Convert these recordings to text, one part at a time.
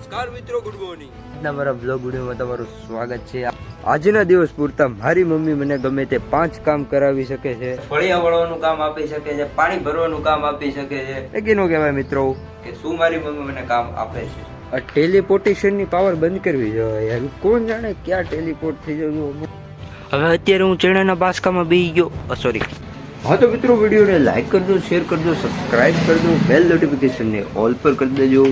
નમસ્કાર મિત્રો good morning આજના મારા બ્લોગ વિડીયોમાં તમારું સ્વાગત છે. આજના દિવસ પૂરતા મારી મમ્મી મને ગમે તે પાંચ કામ કરાવી શકે છે. ફળિયા વળવાનું કામ આપી શકે છે પાણી ભરવાનું કામ આપી શકે છે. એ કેનું કહેવાય મિત્રો? કે શું મારી મમ્મી મને કામ આપે છે? આ ટેલિપોર્ટેશનની પાવર બંધ કરવી જોઈએ યાર. કોણ જાણે ક્યાં ટેલિપોર્ટ થઈ જવું? હવે અત્યારે હું ચણાના બાસકામાં બેસી ગયો. સોરી હા તો મિત્રો વિડીયોને લાઈક કરજો શેર કરજો સબસ્ક્રાઇબ કરજો બેલ નોટિફિકેશનને ઓલ પર કરી દેજો.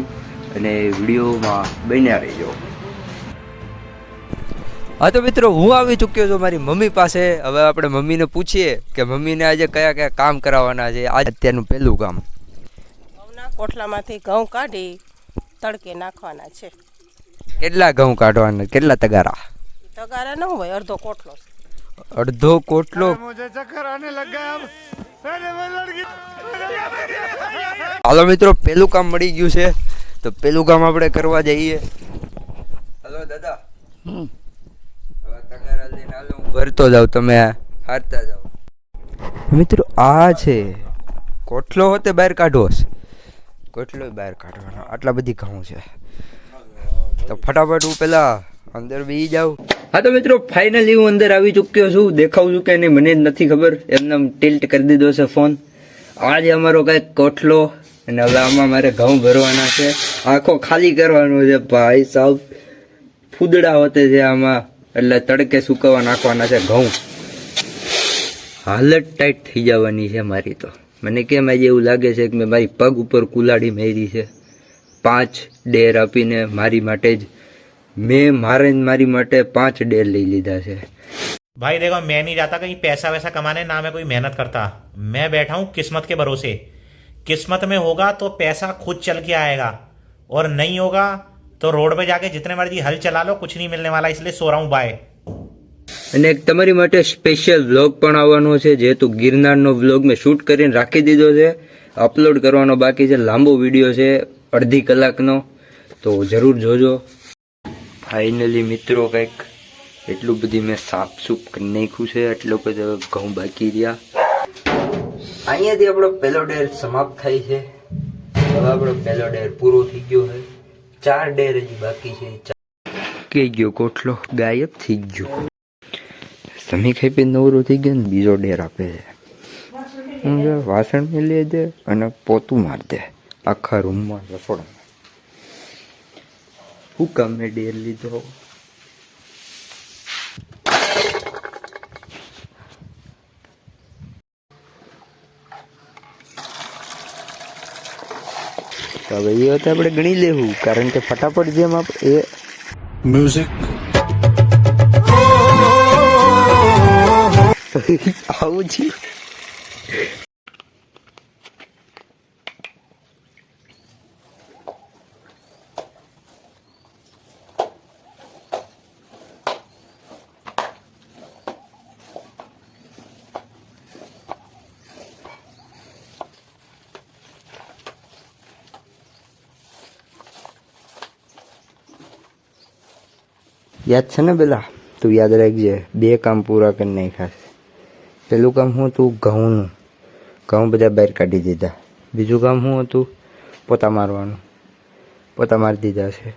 અને વિડીયોમાં બન્યા રહેજો. હા તો મિત્રો હું આવી ચૂક્યો છું મારી મમ્મી પાસે. હવે આપણે મમ્મીને પૂછીએ કે મમ્મીને આજે કયા કયા કામ કરાવવાના છે. આજ અત્યારનું પહેલું કામ. ઘઉંના કોઠલામાંથી ઘઉં કાઢી તડકે નાખવાના છે. કેટલા ઘઉં કાઢવાના? કેટલા તગારા? તગારા ન હોય અડધો કોટલો અડધો કોટલો હાલો મિત્રો પેલું કામ મળી ગયું છે. તો પેલું કામ આપણે કરવા જઈએ. હલો દાદા. હવે તગારા લઈને હાલો હું ભરતો જાઉં તમે હારતા જાઓ. મિત્રો આ છે કોટલો હોતે બહાર કાઢવો છે. કોટલો બહાર કાઢવાનો આટલા બધી ઘઉં છે. તો ફટાફટ હું પેલા અંદર બી જાઉં. હા તો મિત્રો ફાઇનલી હું અંદર આવી ચૂક્યો છું. દેખાઉં છું કે નહીં મને જ નથી ખબર. એમને ટિલ્ટ કરી દીધો છે ફોન આજે અમારો કંઈક કોઠલો અને હવે આમાં મારે ઘઉં ભરવાના છે. આખો ખાલી કરવાનો છે ભાઈ સાહેબ ફૂદડા હોતે છે આમાં એટલે તડકે સુકવવા નાખવાના છે ઘઉં હાલત ટાઈટ થઈ જવાની છે મારી તો મને કેમ આજે એવું લાગે છે કે મેં મારી પગ ઉપર કુલાડી મારી છે પાંચ ડેર આપીને મારી માટે જ મેં મારે જ મારી માટે પાંચ ડેર લઈ લીધા છે भाई देखो मैं नहीं जाता कहीं पैसा वैसा कमाने ना मैं कोई मेहनत करता मैं बैठा हूं किस्मत के भरोसे किस्मत में होगा तो पैसा खुद चल के आएगा और नहीं होगा तो रोड पे जाके जितने मर्जी हल चला लो कुछ नहीं मिलने वाला इसलिए सो रहा हूं बाय અને એક તમારી માટે સ્પેશિયલ વ્લોગ પણ આવવાનો છે જેહેતુ ગિરનારનો વ્લોગ મેં શૂટ કરીને રાખી દીધો છે અપલોડ કરવાનો બાકી છે લાંબો વિડીયો છે અડધી કલાકનો તો જરૂર જોજો ફાઇનલી મિત્રો કંઈક એટલું બધી મેં સાફ સૂફ કરી નાખ્યું છે એટલું બધું ઘઉં બાકી રહ્યા અહીંયાથી આપણો પહેલો ડેર સમાપ્ત થાય છે હવે આપણો પહેલો ડેર પૂરો થઈ ગયો છે. ચાર ડેર હજી બાકી છે. કે ગયો કોટલો? ગાયબ થઈ ગયો. સમી ખાઈ પી નવરો થઈ ગયો ને બીજો ડેર આપે છે. વાસણ મેલી દે અને પોતું માર દે. આખા રૂમમાં રસોડામાં. હું કામ ડેર લીધો? તો હવે એ વખતે આપણે ગણી લેવું કારણ કે ફટાફટ જેમ આપણે એ મ્યુઝિક આવું છે યાદ છે ને પેલા? તું યાદ રાખજે, બે કામ પૂરા કરી નાખ્યા પેલું કામ શું હતું? ઘઉંનું. ઘઉં બધા બહાર કાઢી દીધા. બીજું કામ શું હતું? પોતા મારવાનું. પોતા મારી દીધા છે.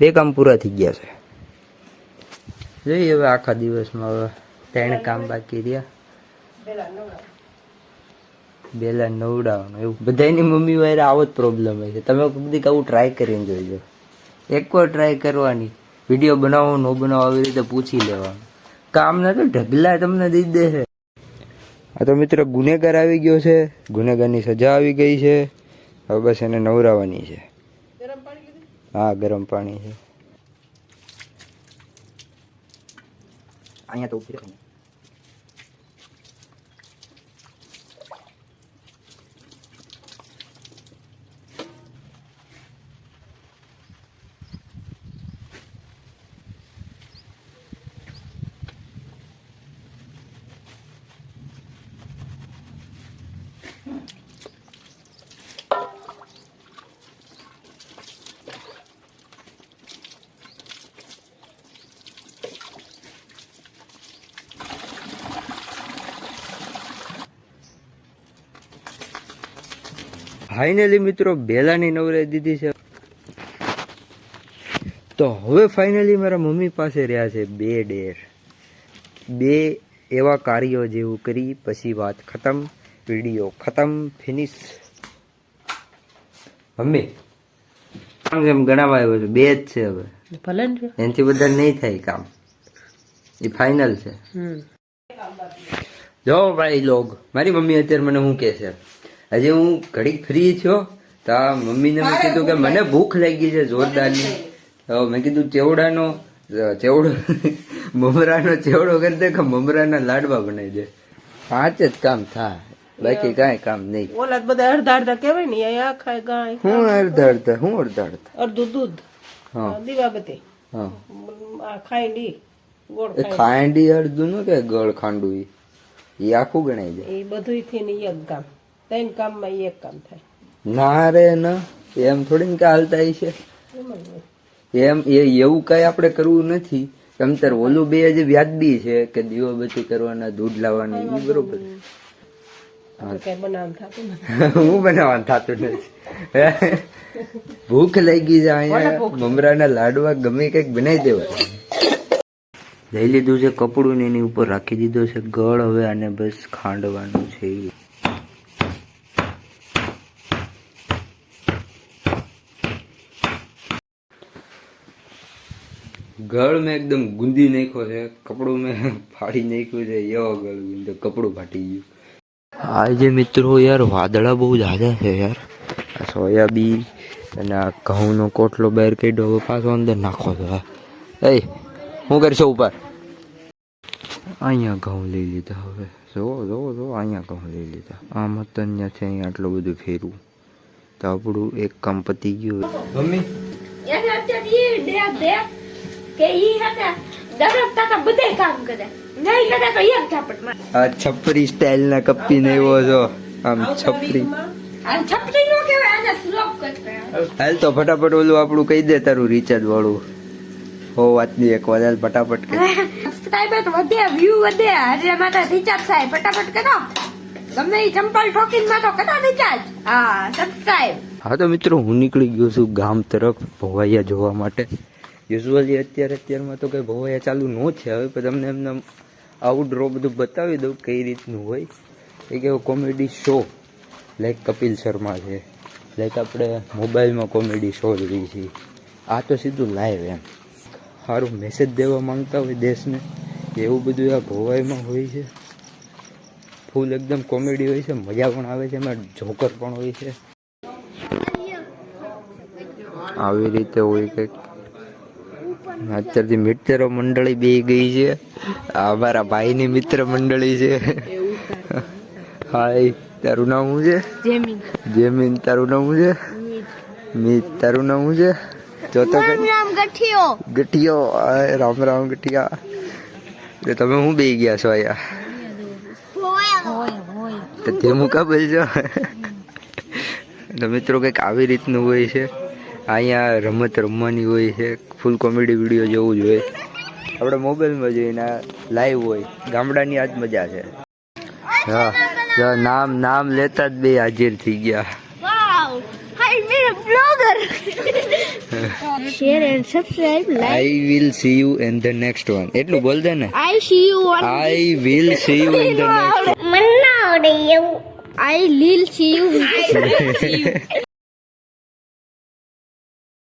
બે કામ પૂરા થઈ ગયા છે. જોઈએ હવે આખા દિવસમાં હવે ત્રણ કામ બાકી રહ્યા. બેલા નવડાવવાનું. એવું. બધાની મમ્મી વાયરે આવો જ પ્રોબ્લેમ હોય છે. તમે બધી આવું ટ્રાય કરીને જોઈજો એકવાર ટ્રાય કરવાની. વીડિયો બનાવો ન બનાવો આવી રીતે પૂછી લેવાનું કામ ના તો ઢગલા તમને દઈ દે છે આ તો મિત્ર ગુનેગાર આવી ગયો છે ગુનેગારની સજા આવી ગઈ છે. હવે બસ એને નવરાવાની છે. હા ગરમ પાણી છે. અહીંયા તો ઊભી ફાઇનલી મિત્રો બેલાની નવરાઈ દીધી છે. તો હવે ફાઇનલી મારા મમ્મી પાસે રહ્યા છે બે ડેર. બે એવા કાર્યો જેવું કરી પછી વાત ખતમ વીડિયો ખતમ ફિનિશ મમ્મી કામ જેમ ગણાવા આવ્યો છે બે જ છે હવે. એનાથી બધા નહીં થાય કામ. એ ફાઇનલ છે. હમ. જો ભાઈ લોગ મારી મમ્મી અત્યારે મને હું કે છે? આજે હું ઘડીક ફ્રી થયો તો મમ્મીને મેં કીધું કે મને ભૂખ લાગી છે જોરદારની. તો મેં કીધું ચેવડાનો ચેવડો મમરાનો ચેવડો કરી દે કે મમરાના લાડવા બનાવી દે. પાંચ જ કામ થાય બાકી કાંઈ કામ નહીં. ઓલા બધા અડધા અડધા કહેવાય ને અહીંયા ખાય ગાય હું અડધા અડધા હું અડધા અડધા. અડધું દૂધ. હા. દીવાબત્તી. હા. ખાંડી ગોળ ખાંડી. અડધું નું કે ગળ ખાંડું? ઈ. આખું ગણાય જાય. એ બધું થી ને એક કામ. ત્રણ કામમાં એક કામ થાય. ના રે ના. એમ થોડી ને કે હાલતા છે. એમ જ એ એવું કઈ આપણે કરવું નથી. તમ ઓલું બે હજી વ્યાજબી છે કે દીવાબત્તી કરવાના દૂધ લાવવાની એ બરોબર. હું બનાવવાનું થતું નથી. ભૂખ લાગી જાય અહીંયા. મમરાના લાડવા ગમે કંઈક બનાવી દેવા. લઈ લીધું છે કપડું ને એની ઉપર રાખી દીધો છે ગળ હવે આને બસ ખાંડવાનું છે ગળ મેં એકદમ ગુંદી નાખ્યો છે કપડું મેં ફાડી નાખ્યું છે એવો ગળ ગુંદો કપડું ફાટી ગયું. આજે મિત્રો યાર વાદળા બહુ જાજા છે યાર. આ સોયાબીન અને આ ઘઉંનો કોટલો બહાર કાઢ્યો હવે પાછો અંદર નાખો છો એ હું કરશો ઉપર? અહીંયા ઘઉં લઈ લીધા હવે. જોવો જોવો જોવો અહીંયા ઘઉં લઈ લીધા. આમ તો અહીંયા છે અહીંયા આટલું બધું ફેરવું. તો આપણું એક કામ પતી ગયું. મમ્મી. કે ઈ હતા દરફતા તો બધે કામ કરે. નહીં કરે તો એક ઝાપટ મારે. આ છપરી સ્ટાઇલ ના કપ્પી ને એવો છો આમ છપરી. આ છપરી નો કહેવાય આને સ્લોપ કરતા હાલ તો ફટાફટ ઓલું આપણું કહી દે તારું રિચાર્જ વાળું. હો વાતની એક વાર હાલ ફટાફટ સબસ્ક્રાઇબર વધે વ્યૂ વધે હરે માતા રિચાર્જ થાય. ફટાફટ કરો. ગમે ઈ ચંપલ ઠોકીને માં તો કરો રિચાર્જ હા સબસ્ક્રાઇબ હા તો મિત્રો હું નીકળી ગયો છું ગામ તરફ ભવાઈયા જોવા માટે. યુઝ્યુઅલી અત્યારે અત્યારમાં તો કંઈ ભવાઈયા ચાલુ ન છે હવે પણ તમને એમને આઉટડ્રો બધું બતાવી દઉં કઈ રીતનું હોય. એક એવો comedy show like Kapil Sharma છે. લાઈક આપણે મોબાઈલમાં કોમેડી શો જોઈએ છીએ. આ તો સીધું લાઈવ એમ. સારું મેસેજ દેવા માંગતા હોય દેશને એવું બધું આ ભવાઈમાં હોય છે. ફૂલ એકદમ કોમેડી હોય છે મજા પણ આવે છે એમાં જોકર પણ હોય છે. આવી રીતે હોય કંઈક. અત્યારથી મિત્ર મંડળી બે ગઈ છે. આ અમારા ભાઈની મિત્ર મંડળી છે. હાય તારું નામ શું છે? જેમિન. જેમીન તારું નામ શું છે? મીત. તારું નામ શું છે? જો તો ગઠિયો. ગઠિયો રામ રામ ગઠિયા. તો તમે હું બે ગયા છો અહીંયા? તો તે મુકાબલ છો. તો મિત્રો કંઈક આવી રીતનું હોય છે. અહીંયા રમત રમવાની હોય છે. ફૂલ કોમેડી વીડિયો જોવું જોઈએ આપણે મોબાઈલમાં જોઈને લાઈવ હોય. ગામડાની આજ મજા છે. હા. નામ નામ લેતા જ બે હાજર થઈ ગયા. વાવ હાય મેરે blogger share and subscribe I will see you in the next one એટલું બોલ દે ને. I see you I will see you in the next Manna આવડે એવું આઈ લીલ સી યુ